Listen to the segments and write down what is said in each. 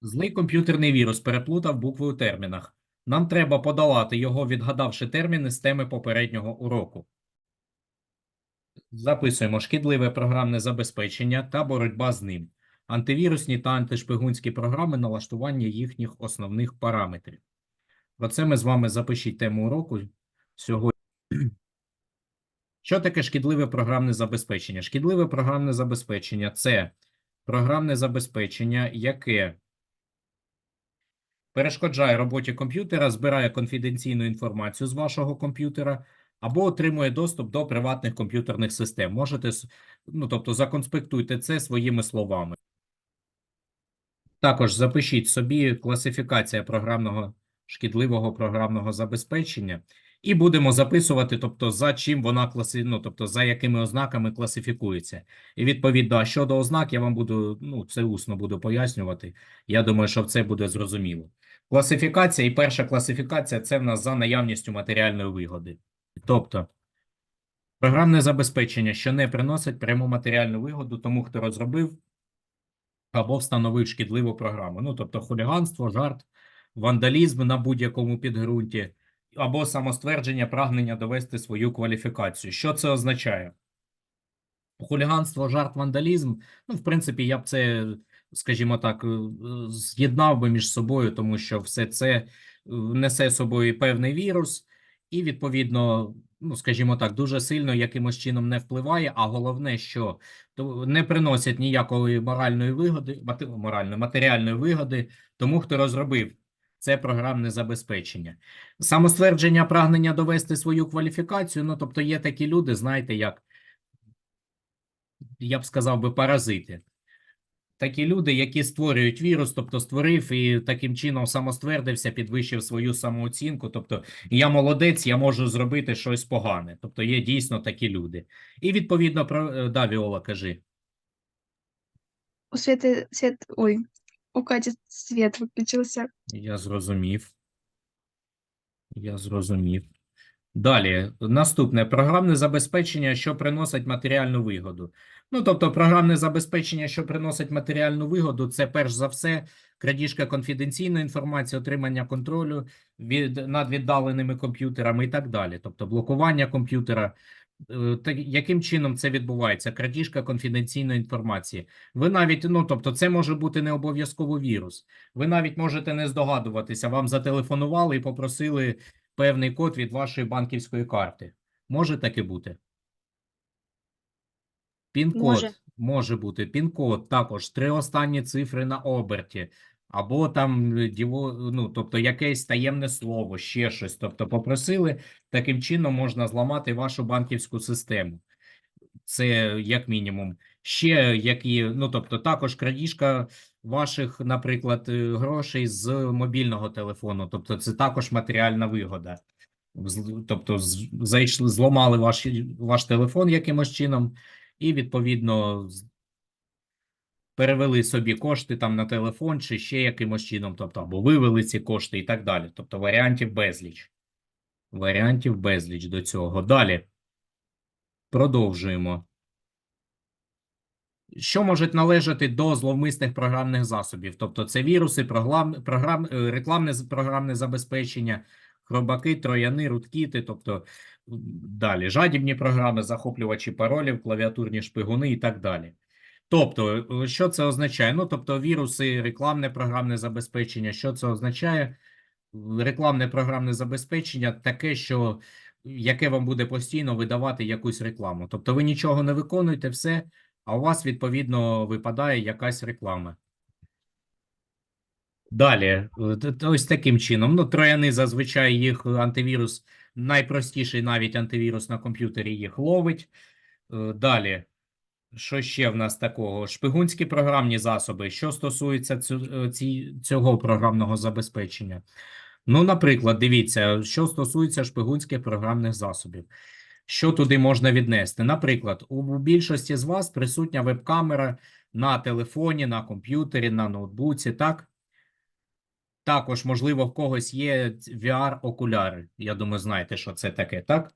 Злий комп'ютерний вірус переплутав букви у термінах. Нам треба подолати його, відгадавши терміни з теми попереднього уроку. Записуємо шкідливе програмне забезпечення та боротьба з ним, антивірусні та антишпигунські програми налаштування їхніх основних параметрів. Про це ми з вами запишіть тему уроку сьогодні. Що таке шкідливе програмне забезпечення? Шкідливе програмне забезпечення це програмне забезпечення, яке перешкоджає роботі комп'ютера, збирає конфіденційну інформацію з вашого комп'ютера або отримує доступ до приватних комп'ютерних систем. Можете, ну, тобто, законспектуйте це своїми словами. Також запишіть собі класифікація програмного шкідливого програмного забезпечення, і будемо записувати, тобто, за чим вона класи... ну, тобто, за якими ознаками класифікується. І відповідно, щодо ознак, я вам буду, ну, це усно буду пояснювати. Я думаю, що це буде зрозуміло. Класифікація і перша класифікація це в нас за наявністю матеріальної вигоди. Тобто, програмне забезпечення, що не приносить пряму матеріальну вигоду тому, хто розробив або встановив шкідливу програму. Ну, тобто, хуліганство, жарт, вандалізм на будь-якому підґрунті, або самоствердження прагнення довести свою кваліфікацію. Що це означає? Хуліганство, жарт, вандалізм. Ну, в принципі, я б це, скажімо так, е, з'єднав би між собою, тому що все це е, несе собою певний вірус, і, відповідно, ну, скажімо так, дуже сильно якимось чином не впливає. А головне, що не приносять ніякої моральної вигоди, моральної, матеріальної вигоди тому, хто розробив це програмне забезпечення. Самоствердження прагнення довести свою кваліфікацію. Ну, тобто, є такі люди, знаєте, як я б сказав би, паразити. Такі люди, які створюють вірус, тобто створив і таким чином самоствердився, підвищив свою самооцінку. Тобто, я молодець, я можу зробити щось погане. Тобто, є дійсно такі люди. І відповідно про е, да, Віола, кажи. У Светы свет, ой, у Кати свет выключился. Я зрозумів. Я зрозумів. Далі, наступне програмне забезпечення, що приносить матеріальну вигоду. Ну, тобто, програмне забезпечення, що приносить матеріальну вигоду, це перш за все крадіжка конфіденційної інформації, отримання контролю від, над віддаленими комп'ютерами і так далі. Тобто, блокування комп'ютера. Е, яким чином це відбувається? Крадіжка конфіденційної інформації. Ви навіть, ну тобто, це може бути не обов'язково вірус. Ви навіть можете не здогадуватися, вам зателефонували і попросили певний код від вашої банківської карти. Може таке бути? Пін-код Може. може бути. Пін-код також три останні цифри на оберті. Або там е, ну, тобто якесь таємне слово, ще щось. Тобто попросили, таким чином можна зламати вашу банківську систему. Це як мінімум. Ще які, ну тобто також крадіжка ваших, наприклад, е, грошей з мобільного телефону. Тобто це також матеріальна вигода. Тобто зайшли, зламали ваш, ваш телефон якимось чином, і відповідно перевели собі кошти там на телефон чи ще якимось чином, тобто або вивели ці кошти і так далі. Тобто варіантів безліч. Варіантів безліч до цього. Далі. Продовжуємо. Що можуть належати до зловмисних програмних засобів? Тобто це віруси, програм, програм, е, рекламне програмне забезпечення, хробаки, трояни, руткіти, тобто далі жадібні програми, захоплювачі паролів, клавіатурні шпигуни і так далі. Тобто, е, що це означає? Ну, тобто, віруси, рекламне програмне забезпечення, що це означає? Рекламне програмне забезпечення таке, що яке вам буде постійно видавати якусь рекламу. Тобто ви нічого не виконуєте, все, а у вас відповідно випадає якась реклама. Далі, е, ось таким чином. Ну, трояни зазвичай їх антивірус, найпростіший навіть антивірус на комп'ютері їх ловить. Е, Далі, що ще в нас такого? Шпигунські програмні засоби. Що стосується е, цього програмного забезпечення? Ну, наприклад, дивіться, що стосується шпигунських програмних засобів. Що туди можна віднести? Наприклад, у більшості з вас присутня веб-камера на телефоні, на комп'ютері, на ноутбуці, так? Також, можливо, в когось є VR-окуляри. Я думаю, знаєте, що це таке, так?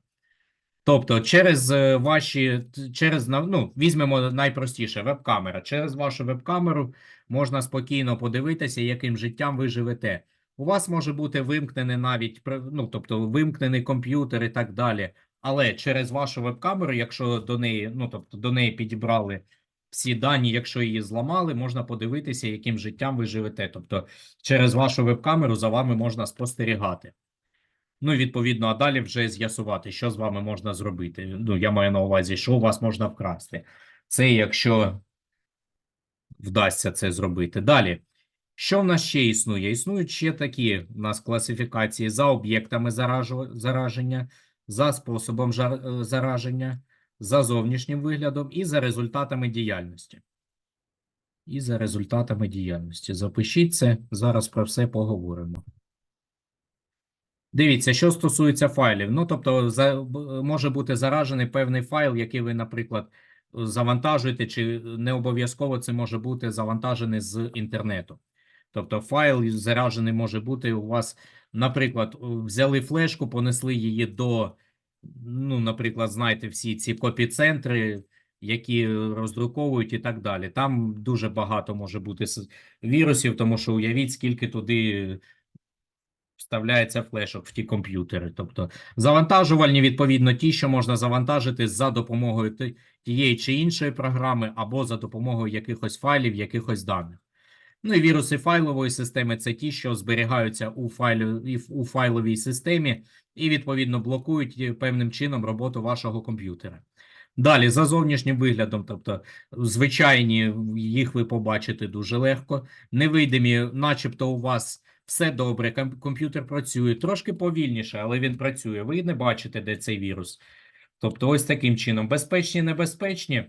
Тобто, через е, ваші, через ну, візьмемо найпростіше веб-камера. Через вашу веб-камеру можна спокійно подивитися, яким життям ви живете. У вас може бути вимкнений навіть ну, тобто вимкнений комп'ютер і так далі. Але через вашу веб-камеру, якщо до неї, ну тобто до неї підібрали всі дані, якщо її зламали, можна подивитися, яким життям ви живете. Тобто, через вашу веб-камеру за вами можна спостерігати. Ну, відповідно, а далі вже з'ясувати, що з вами можна зробити. Ну, я маю на увазі, що у вас можна вкрасти. Це якщо вдасться це зробити. Далі. Що в нас ще існує? Існують ще такі в нас класифікації за об'єктами заражу- зараження, за способом жар- е, зараження, за зовнішнім виглядом і за результатами діяльності. І за результатами діяльності. Запишіть це, зараз про все поговоримо. Дивіться, що стосується файлів. Ну, тобто, за, може бути заражений певний файл, який ви, наприклад, завантажуєте, чи не обов'язково це може бути завантажений з інтернету. Тобто, файл заражений може бути у вас, наприклад, взяли флешку, понесли її до, ну, наприклад, знаєте, всі ці копі-центри, які роздруковують і так далі. Там дуже багато може бути вірусів, тому що уявіть, скільки туди вставляється флешок в ті комп'ютери. Тобто завантажувальні, відповідно, ті, що можна завантажити за допомогою тієї чи іншої програми, або за допомогою якихось файлів, якихось даних. Ну і віруси файлової системи це ті, що зберігаються у, файлі, у файловій системі і, відповідно, блокують е, певним чином роботу вашого комп'ютера. Далі, за зовнішнім виглядом, тобто звичайні, їх ви побачите дуже легко. Невидимі, начебто у вас все добре, комп'ютер працює, трошки повільніше, але він працює. Ви не бачите, де цей вірус. Тобто, ось таким чином. Безпечні, небезпечні.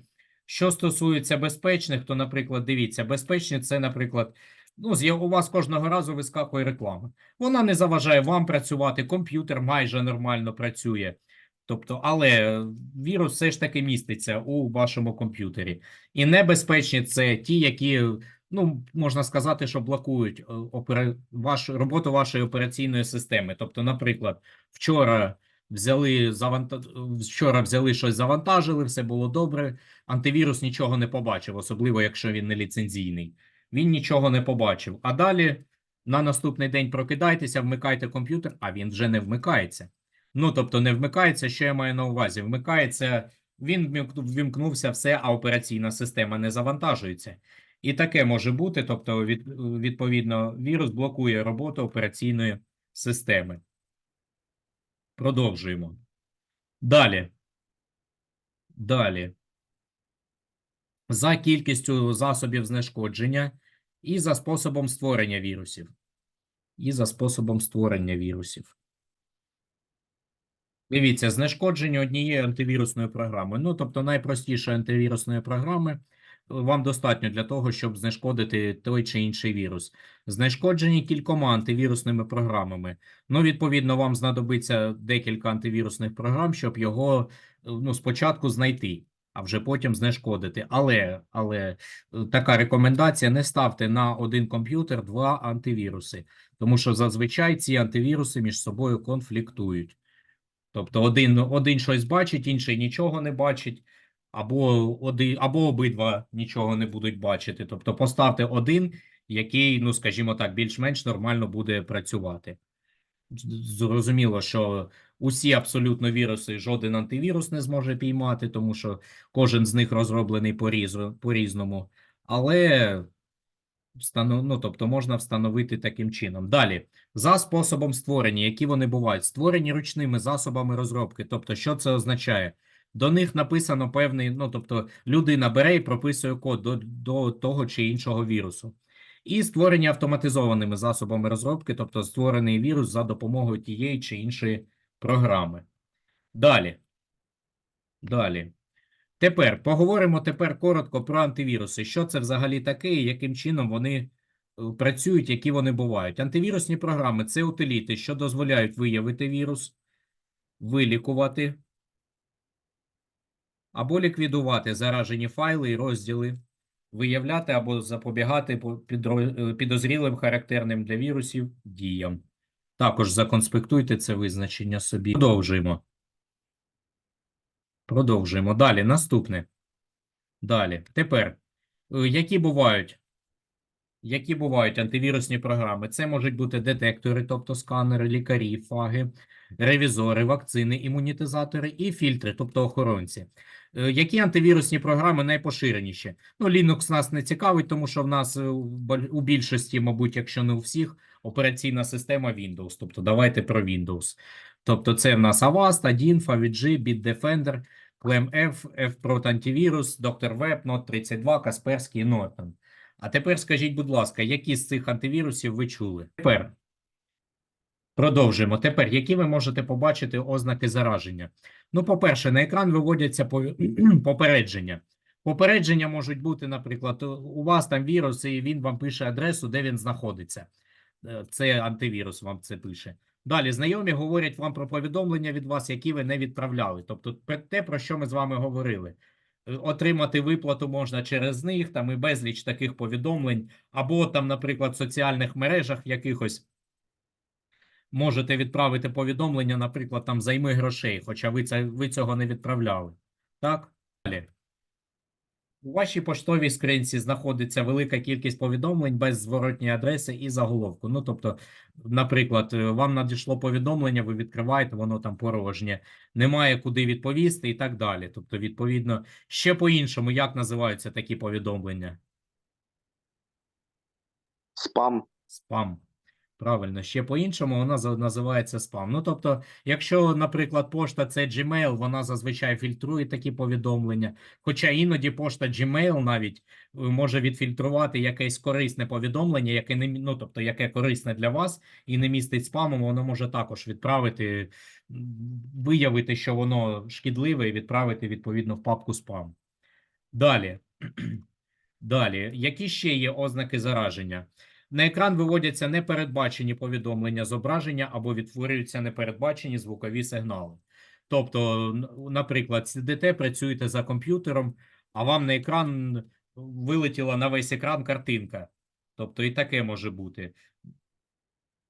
Що стосується безпечних, то, наприклад, дивіться, безпечні це, наприклад, ну, у вас кожного разу вискакує реклама. Вона не заважає вам працювати, комп'ютер майже нормально працює. Тобто, але вірус все ж таки міститься у вашому комп'ютері. І небезпечні це ті, які, ну, можна сказати, що блокують е, опера... ваш... роботу вашої операційної системи. Тобто, наприклад, вчора взяли заванта... вчора взяли щось, завантажили, все було добре. Антивірус нічого не побачив, особливо якщо він не ліцензійний. Він нічого не побачив. А далі на наступний день прокидайтеся, вмикайте комп'ютер, а він вже не вмикається. Ну, тобто, не вмикається, що я маю на увазі. Вмикається, він ввімкнувся все, а операційна система не завантажується. І таке може бути. Тобто, від, відповідно, вірус блокує роботу операційної системи. Продовжуємо. Далі. Далі. За кількістю засобів знешкодження і за способом створення вірусів. І за способом створення вірусів. Дивіться, знешкодження однієї антивірусної програми. Ну, тобто, найпростішої антивірусної програми вам достатньо для того, щоб знешкодити той чи інший вірус. Знешкоджені кількома антивірусними програмами. Ну, відповідно, вам знадобиться декілька антивірусних програм, щоб його ну, спочатку знайти, а вже потім знешкодити. Але, але е, така рекомендація: не ставте на один комп'ютер два антивіруси, тому що зазвичай ці антивіруси між собою конфліктують. Тобто один, один щось бачить, інший нічого не бачить, або, один, або обидва нічого не будуть бачити. Тобто поставте один, який, ну скажімо так, більш-менш нормально буде працювати. Зрозуміло, що усі абсолютно віруси жоден антивірус не зможе піймати, тому що кожен з них розроблений по-різно- по-різному. Але ну, тобто можна встановити таким чином. Далі, за способом створення, які вони бувають, створені ручними засобами розробки. Тобто, що це означає? До них написано певний, ну тобто, людина бере і прописує код до, до того чи іншого вірусу. І створені автоматизованими засобами розробки, тобто створений вірус за допомогою тієї чи іншої програми. Далі. Далі. Тепер поговоримо тепер коротко про антивіруси. Що це взагалі таке і яким чином вони е, працюють, які вони бувають. Антивірусні програми це утиліти, що дозволяють виявити вірус, вилікувати або ліквідувати заражені файли і розділи, виявляти або запобігати е, підозрілим характерним для вірусів діям. Також законспектуйте це визначення собі. Продовжуємо. Продовжуємо. Далі, наступне. Далі. Тепер, е, які бувають? Які бувають антивірусні програми? Це можуть бути детектори, тобто сканери, лікарі, фаги, ревізори, вакцини, імунітизатори і фільтри, тобто охоронці. Е, Які антивірусні програми найпоширеніші? Ну, Linux нас не цікавить, тому що в нас е, у більшості, мабуть, якщо не у всіх, операційна система Windows. Тобто давайте про Windows. Тобто це в нас Avast, Adinfa, VG, Bitdefender, ClamF, Fprot Antivirus, Dr. Web, Note 32, Kaspersky і Norton. А тепер скажіть, будь ласка, які з цих антивірусів ви чули? Тепер продовжуємо. Тепер, які ви можете побачити ознаки зараження? Ну, по-перше, на екран виводяться попередження. Попередження можуть бути, наприклад, у- вас там вірус, і він вам пише адресу, де він знаходиться. Е, Це антивірус вам це пише. Далі знайомі говорять вам про повідомлення від вас, які ви не відправляли. Тобто те, про що ми з вами говорили. Отримати виплату можна через них, там і безліч таких повідомлень, або там, наприклад, в соціальних мережах якихось можете відправити повідомлення, наприклад, там займи грошей, хоча ви, це, ви цього не відправляли. Так? Далі. У вашій поштовій скринці знаходиться велика кількість повідомлень без зворотньої адреси і заголовку. Ну, тобто, наприклад, е, вам надійшло повідомлення, ви відкриваєте, воно там порожнє, немає куди відповісти і так далі. Тобто, відповідно, ще по-іншому, як називаються такі повідомлення? Спам. Спам. Правильно, ще по-іншому вона називається спам. Ну, тобто, якщо, наприклад, пошта це Gmail, вона зазвичай фільтрує такі повідомлення. Хоча іноді пошта Gmail навіть е, може відфільтрувати якесь корисне повідомлення, яке не ну, тобто, яке корисне для вас і не містить спаму, воно може також відправити, виявити, що воно шкідливе, і відправити відповідно в папку спам. Далі. Далі, які ще є ознаки зараження? На екран виводяться непередбачені повідомлення зображення або відтворюються непередбачені звукові сигнали. Тобто, наприклад, сидите, працюєте за комп'ютером, а вам на екран вилетіла на весь екран картинка. Тобто і таке може бути.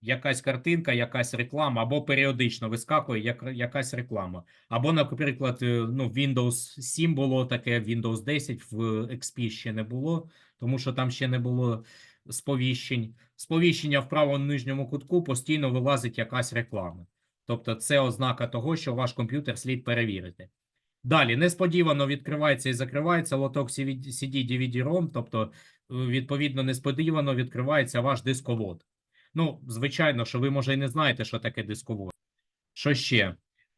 Якась картинка, якась реклама, або періодично вискакує як, якась реклама. Або, наприклад, е, ну, Windows 7 було таке, Windows 10 в XP ще не було, тому що там ще не було сповіщень. Сповіщення в правому нижньому кутку постійно вилазить якась реклама. Тобто це ознака того, що ваш комп'ютер слід перевірити. Далі, несподівано відкривається і закривається лоток CD DVD-ROM, тобто, е, відповідно, несподівано відкривається ваш дисковод. Ну, звичайно, що ви, може, і не знаєте, що таке дисковод. Що ще?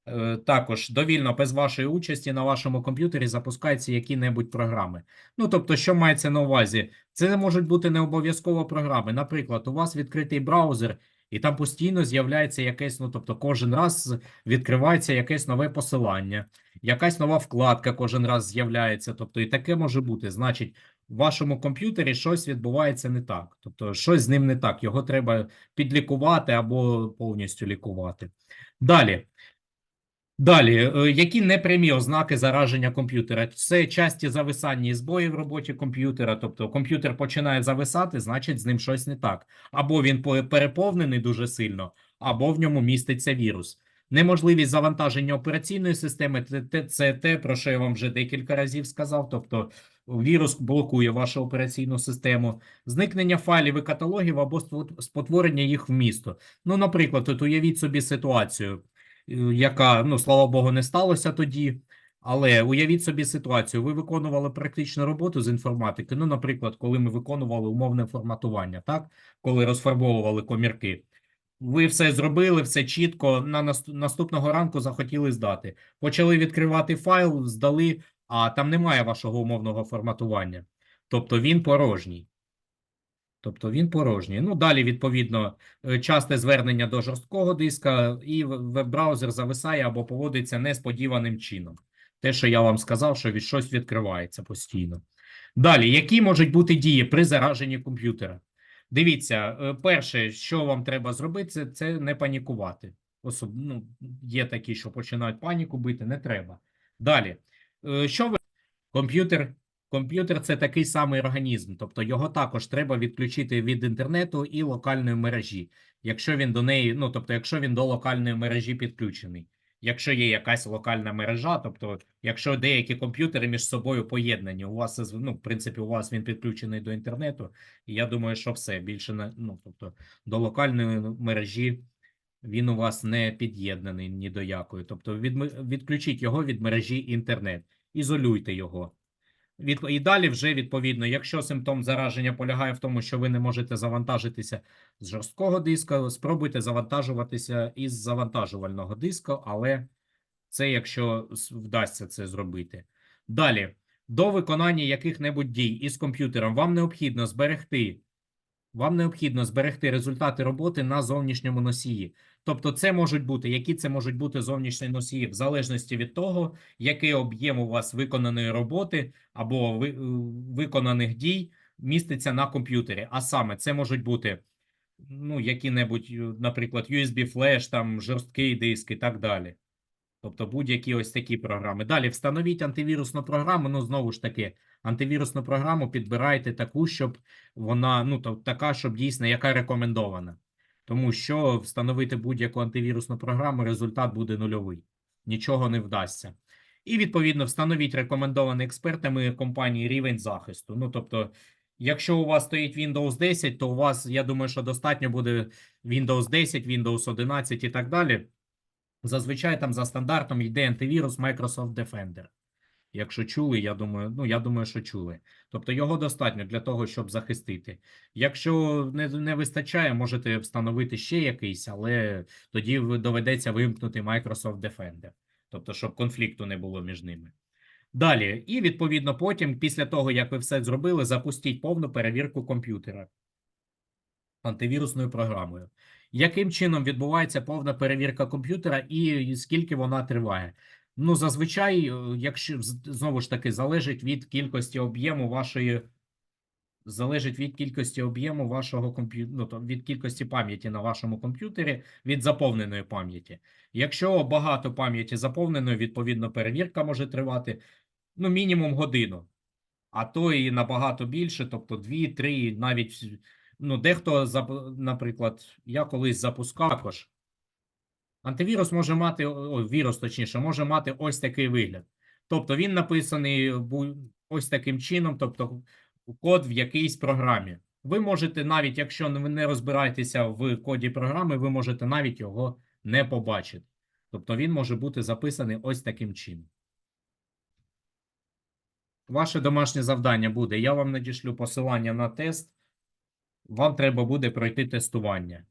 Е, Також довільно без вашої участі на вашому комп'ютері запускаються які-небудь програми. Ну, тобто, що мається на увазі? Це можуть бути не обов'язково програми. Наприклад, у вас відкритий браузер, і там постійно з'являється якесь, ну тобто, кожен раз відкривається якесь нове посилання, якась нова вкладка кожен раз з'являється. Тобто, і таке може бути. Значить, в вашому комп'ютері щось відбувається не так. Тобто, щось з ним не так. Його треба підлікувати або повністю лікувати. Далі. Далі, е, які непрямі ознаки зараження комп'ютера? Це часті зависання і збої в роботі комп'ютера. Тобто комп'ютер починає зависати, значить з ним щось не так. Або він переповнений дуже сильно, або в ньому міститься вірус. Неможливість завантаження операційної системи це, те- про що я вам вже декілька разів сказав. Тобто вірус блокує вашу операційну систему, зникнення файлів і каталогів або спотворення їх вмісту. Ну, наприклад, от уявіть собі ситуацію яка, ну, слава Богу, не сталося тоді. Але уявіть собі ситуацію. Ви виконували практичну роботу з інформатики. Ну, наприклад, коли ми виконували умовне форматування, так? Коли розфарбовували комірки. Ви все зробили, все чітко. На наступного ранку захотіли здати. Почали відкривати файл, здали, а там немає вашого умовного форматування. Тобто він порожній. Тобто він порожній. Ну, далі, відповідно, е, часте звернення до жорсткого диска, і веб-браузер зависає або поводиться несподіваним чином. Те, що я вам сказав, що від щось відкривається постійно. Далі, які можуть бути дії при зараженні комп'ютера? Дивіться, е, перше, що вам треба зробити, це, це не панікувати. Особ... Ну, є такі, що починають паніку бити, не треба. Далі, е, що ви комп'ютер Комп'ютер це такий самий організм, тобто його також треба відключити від інтернету і локальної мережі, якщо він до неї, ну тобто, якщо він до локальної мережі підключений. якщо є якась локальна мережа, тобто, якщо деякі комп'ютери між собою поєднані, у вас, ну, в принципі, у вас він підключений до інтернету, і я думаю, що все більше не, ну, тобто, до локальної мережі він у вас не під'єднаний ні до якої. Тобто, відм- відключіть його від мережі інтернет, ізолюйте його. Від, і далі вже відповідно, якщо симптом зараження полягає в тому, що ви не можете завантажитися з жорсткого диска, спробуйте завантажуватися із завантажувального диска, але це якщо вдасться це зробити. Далі, до виконання яких-небудь дій із комп'ютером вам необхідно зберегти. Вам необхідно зберегти результати роботи на зовнішньому носії. Тобто, це можуть бути, які це можуть бути зовнішні носії, в залежності від того, який об'єм у вас виконаної роботи або е, виконаних дій міститься на комп'ютері. А саме це можуть бути ну, які-небудь, е, наприклад, USB флеш, там жорсткий диск і так далі. Тобто будь-які ось такі програми. Далі встановіть антивірусну програму. Ну, знову ж таки, антивірусну програму підбирайте таку, щоб вона, ну, то, така, щоб дійсно, яка рекомендована. Тому що встановити будь-яку антивірусну програму, результат буде нульовий. Нічого не вдасться. І, відповідно, встановіть рекомендований експертами компанії рівень захисту. Ну, тобто, якщо у вас стоїть Windows 10, то у вас, я думаю, що достатньо буде Windows 10, Windows 11 і так далі. Зазвичай там за стандартом йде антивірус Microsoft Defender. Якщо чули, я думаю, ну я думаю, що чули. Тобто його достатньо для того, щоб захистити. Якщо не, не вистачає, можете встановити ще якийсь, але тоді доведеться вимкнути Microsoft Defender. Тобто, щоб конфлікту не було між ними. Далі, і відповідно потім, після того, як ви все зробили, запустіть повну перевірку комп'ютера антивірусною програмою. Яким чином відбувається повна перевірка комп'ютера і скільки вона триває? Ну, зазвичай, е, якщо знову ж таки, залежить від кількості об'єму вашої. Залежить від кількості об'єму вашого комп'ютера, ну, від кількості пам'яті на вашому комп'ютері від заповненої пам'яті. Якщо багато пам'яті заповненої, відповідно, перевірка може тривати ну, мінімум годину, а то і набагато більше, тобто 2-3, навіть ну, дехто, наприклад, я колись запускав також. Антивірус може мати, о, вірус, точніше, може мати ось такий вигляд. Тобто він написаний ось таким чином, тобто код в якійсь програмі. Ви можете навіть, якщо ви не розбираєтеся в коді програми, ви можете навіть його не побачити. Тобто він може бути записаний ось таким чином. Ваше домашнє завдання буде: я вам надішлю посилання на тест. Вам треба буде пройти тестування.